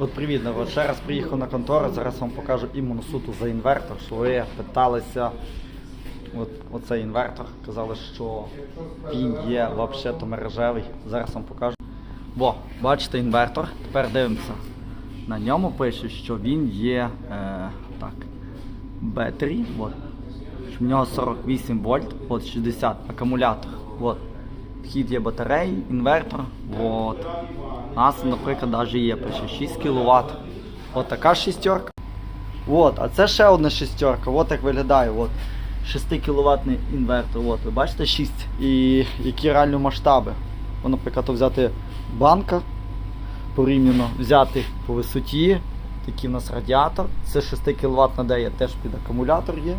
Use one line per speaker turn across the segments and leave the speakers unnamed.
От привіт, народ. Ще раз приїхав на контору, зараз вам покажу іменно суту за інвертор, що ви питалися. От, оцей інвертор. Казали, що він є взагалі мережевий. Зараз вам покажу. Бо, бачите інвертор. Тепер дивимося. На ньому пише, що він є е, так, B3. От. В нього 48 вольт, от 60 акумулятор. От. Вхід є батареї, інвертор. От. У нас, наприклад, навіть є пише 6 кВт. От така шістерка. От, а це ще одна шістерка. От як виглядає. От. 6 кВт інвертор. От, ви бачите 6. І які реально масштаби. От, наприклад, взяти банка порівняно, взяти по висоті. Такий у нас радіатор. Це 6 кВт надає теж під акумулятор є.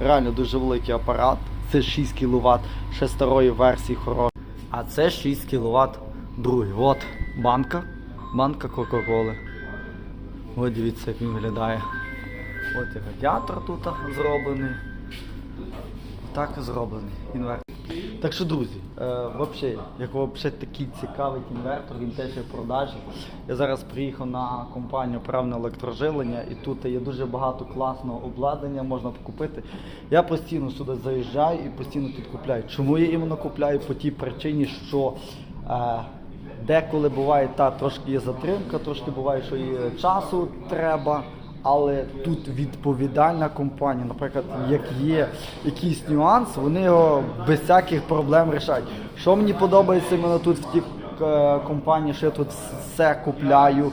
Реально дуже великий апарат. Це 6 кВт ще старої версії хорошої. А це 6 кВт другий. От банка. Банка Кока-Коли. От дивіться, як він виглядає. От і радіатор тут зроблений. Так зроблений інвертор. Так що, друзі, е, взагалі, як взагалі такий цікавий інвертор, він теж є в продажі. Я зараз приїхав на компанію Правне електрожилення і тут є дуже багато класного обладнання, можна купити. Я постійно сюди заїжджаю і постійно тут купляю. Чому я іменно купляю? По тій причині, що е, деколи буває та трошки є затримка, трошки буває, що і часу треба. Але тут відповідальна компанія, наприклад, як є якийсь нюанс, вони його без всяких проблем рішають. Що мені подобається іменно тут в тій е, компанії, що я тут все купляю,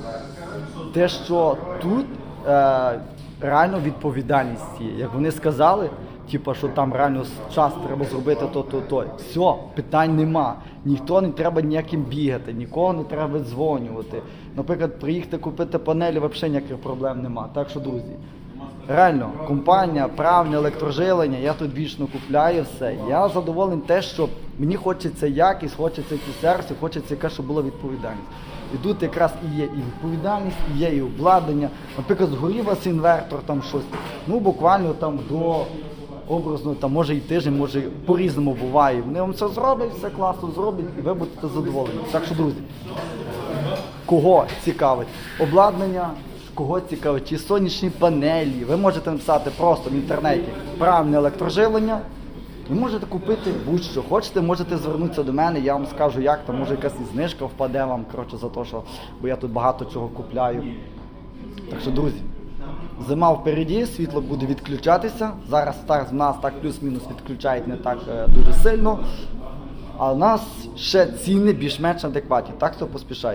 те, що тут е, реально відповідальність є. Як вони сказали, типу, що там реально час треба зробити то, то, то. Все, питань нема. Ніхто не треба ніяким бігати, нікого не треба дзвонювати. Наприклад, приїхати купити панелі, взагалі ніяких проблем нема. Так що, друзі, реально, компанія, правне електрожилення, я тут вічно купляю все. Я задоволений те, що мені хочеться якість, хочеться ті сервіси, хочеться яка, щоб була відповідальність. І тут якраз і є і відповідальність, і є і обладнання. Наприклад, згорів вас інвертор, там щось. Ну, буквально там до образно, там може і тиждень, може по-різному буває. Вони вам все зроблять, все класно зроблять, і ви будете задоволені. Так що, друзі, кого цікавить обладнання, кого цікавить, чи сонячні панелі, ви можете написати просто в інтернеті правильне електроживлення. І можете купити будь-що. Хочете, можете звернутися до мене, я вам скажу, як там може якась знижка впаде вам, коротше, за те, що бо я тут багато чого купляю. Так що, друзі, зима впереді, світло буде відключатися. Зараз старт в нас так плюс-мінус відключають не так е, дуже сильно. А в нас ще ціни більш-менш адекватні. Так що поспішайте.